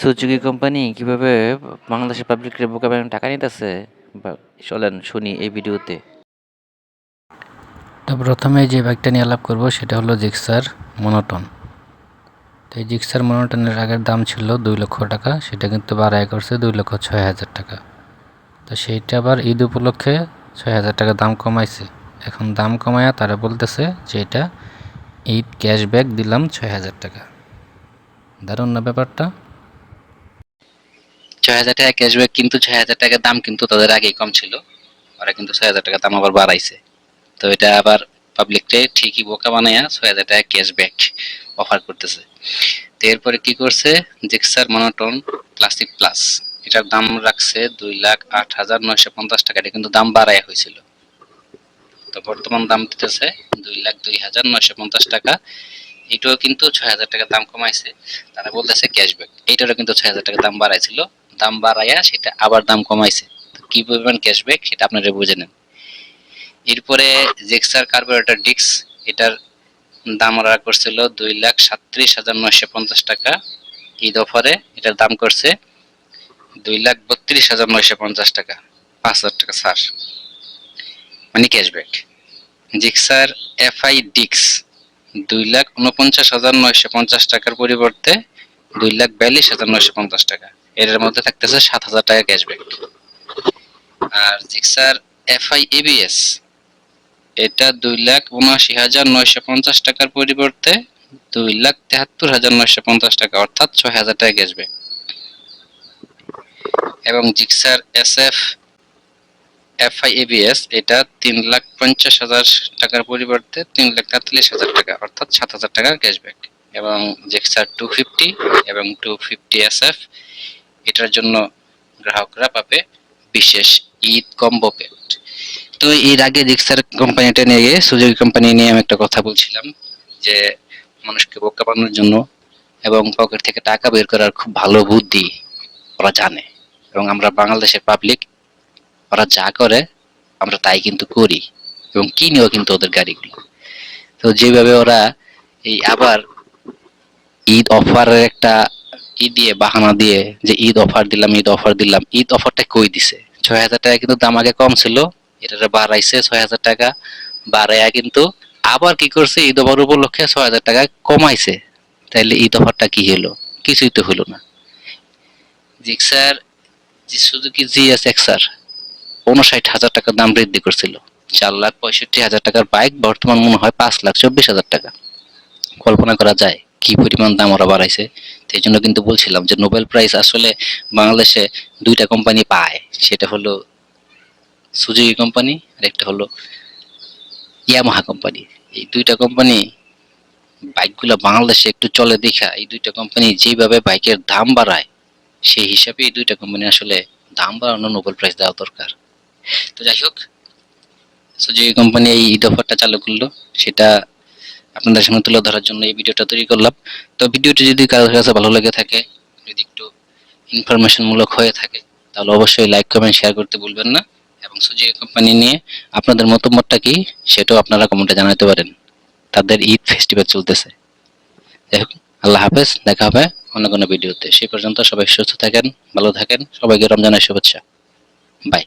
Suzuki company কীভাবে বাংলাদেশের পাবলিকের বোকা বানানো টাকা নিতেছে? চলেন শুনি এই ভিডিওতে। তো প্রথমে যে বাইকটা নিয়ে আলাপ করব, সেটা হলো জিক্সার মনোটন তো এই জিক্সার মনোটনের আগের দাম ছিল দুই লক্ষ টাকা, সেটা কিন্তু বাড়ায় করছে দুই লক্ষ ছয় হাজার টাকা। তো সেইটা আবার ঈদ উপলক্ষে ছয় হাজার টাকা দাম কমাইছে। এখন দাম কমায়া তারা বলতেছে যে এটা ঈদ ক্যাশব্যাক দিলাম ছয় হাজার টাকা। দারুণ না ব্যাপারটা? ছয় হাজার টাকা ক্যাশব্যাক কিন্তু ছয় হাজার টাকার দাম কিন্তু তাদের আগেই কম ছিল। ওরা কিন্তু ছয় হাজার টাকা দাম আবার বাড়াইছে। তো এটা আবার পাবলিককে ঠিকই বোকা বানাইয়া ছয় হাজার টাকা ক্যাশব্যাক অফার করতেছে। তো এরপরে কি করছে? Gixxer monotone classic plus. এটার দাম রাখছে দুই লাখ আট হাজার নয়শো পঞ্চাশ টাকা। এটা কিন্তু দাম বাড়াইয়া হয়েছিল। তো বর্তমান দাম দিতেছে দুই লাখ দুই হাজার নয়শো পঞ্চাশ টাকা। এটাও কিন্তু ছয় হাজার টাকা দাম কমাইছে। তারা বলতেছে ক্যাশব্যাক এইটারও কিন্তু ছয় হাজার টাকা দাম বাড়াইছিল। দাম বাড়াইয়া সেটা আবার দাম কমাইছে। কি পরিমাণ ক্যাশব্যাক সেটা আপনারা বুঝে নেন। এরপরে জেক্সার কার্বোরেটর ডিক্স এটার দাম ওরা করছিল দুই লাখ সাত্রিশ হাজার নয়শো পঞ্চাশ টাকা। ঈদ অফারে এটার দাম করছে দুই লাখ বত্রিশ হাজার নয়শো পঞ্চাশ টাকা, পাঁচ হাজার টাকা সার মানে ক্যাশব্যাক জিক্সার এফআই ডিক্স দুই লাখ উনপঞ্চাশ হাজার নয়শো পঞ্চাশ টাকার পরিবর্তে দুই লাখ বিয়াল্লিশ হাজার নয়শো পঞ্চাশ টাকা। এর মধ্যে থাকতেছে সাত হাজার টাকা ক্যাশব্যাক আর জিক্সার এফআই এবিএস এটা দুই লাখ উনআশি হাজার নয়শো পঞ্চাশ টাকার পরিবর্তে দুই লাখ তেহাত্তর হাজার নয়শো পঞ্চাশ টাকা, অর্থাৎ ছয় হাজার টাকা ক্যাশব্যাক এবং Gixxer S F FI ABS এটা তিন লাখ পঞ্চাশ হাজার টাকার পরিবর্তে তিন লাখ তেতাল্লিশ হাজার টাকা, অর্থাৎ সাত হাজার টাকা ক্যাশব্যাক এবং জেক্সার টু ফিফটি এবং টু ফিফটি এস এফ এটার জন্য গ্রাহকরা পাবে বিশেষ ঈদ কম্বো প্যাক তো এর আগে রিক্সার কোম্পানিটা নিয়ে সুযোগী কোম্পানি নিয়ে আমি একটা কথা বলছিলাম যে, মানুষকে বোকা বানানোর জন্য এবং পকেট থেকে টাকা বের করার খুব ভালো বুদ্ধি ওরা জানে এবং আমরা বাংলাদেশের পাবলিক ওরা যা করে আমরা তাই কিন্তু করি এবং কিনিও কিন্তু ওদের গাড়িগুলো তো যেভাবে ওরা এই আবার ঈদ অফারের একটা ই দিয়ে, বাহানা দিয়ে যে ঈদ অফার দিলাম, ঈদ অফার দিলাম, ঈদ অফারটা কই দিছে? ছয় হাজার টাকা কিন্তু দাম আগে কম ছিল এটা বাড়াইছে ছয় হাজার টাকা, বাড়াইয়া কিন্তু আবার কি করছে, ঈদ অফার উপলক্ষে ছয় হাজার টাকা কমাইছে। তাইলে ঈদ অফারটা কি হলো কিছুই তো হলো না। জিক্সার যে সুজুকি জিএস এক্সার উনষাট হাজার টাকা দাম বৃদ্ধি করছিল। চার লাখ পঁয়ষট্টি হাজার টাকার বাইক বর্তমান মনে হয় পাঁচ লাখ চব্বিশ হাজার টাকা। কল্পনা করা যায়। কি পরিমাণ দাম ওরা বাড়াইছে সেই জন্য কিন্তু বলছিলাম যে নোবেল প্রাইজ আসলে বাংলাদেশে দুইটা কোম্পানি পায়, সেটা হলো সুজুকি কোম্পানি আর একটা হলো ইয়ামাহা কোম্পানি এই দুইটা কোম্পানি বাইকগুলো বাংলাদেশে একটু চলে দেখা, এই দুইটা কোম্পানি যেভাবে বাইকের দাম বাড়ায়, সেই হিসাবে এই দুইটা কোম্পানি আসলে দাম বাড়ানো নোবেল প্রাইজ দেওয়া দরকার। তো যাই হোক সুজুকি কোম্পানি এই ঈদ অফারটা চালু করল, সেটা আপনাদের সামনে তুলে ধরার জন্য এই ভিডিওটা তৈরি করলাম। তো ভিডিওটি যদি কারোর কাছে ভালো লেগে থাকে, যদি একটু ইনফরমেশন মূলক হয়ে থাকে, তাহলে অবশ্যই লাইক কমেন্ট শেয়ার করতে ভুলবেন না। এবং সুজুকি কোম্পানি নিয়ে আপনাদের মতামতটা কি, সেটাও আপনারা কমেন্টে জানাতে পারেন। তাদের ঈদ ফেস্টিভ্যাল চলতেছে। আল্লাহ হাফেজ, দেখা হবে অন্য কোনো ভিডিওতে। সেই পর্যন্ত সবাই সুস্থ থাকেন, ভালো থাকেন, সবাইকে রমজানের শুভেচ্ছা। বাই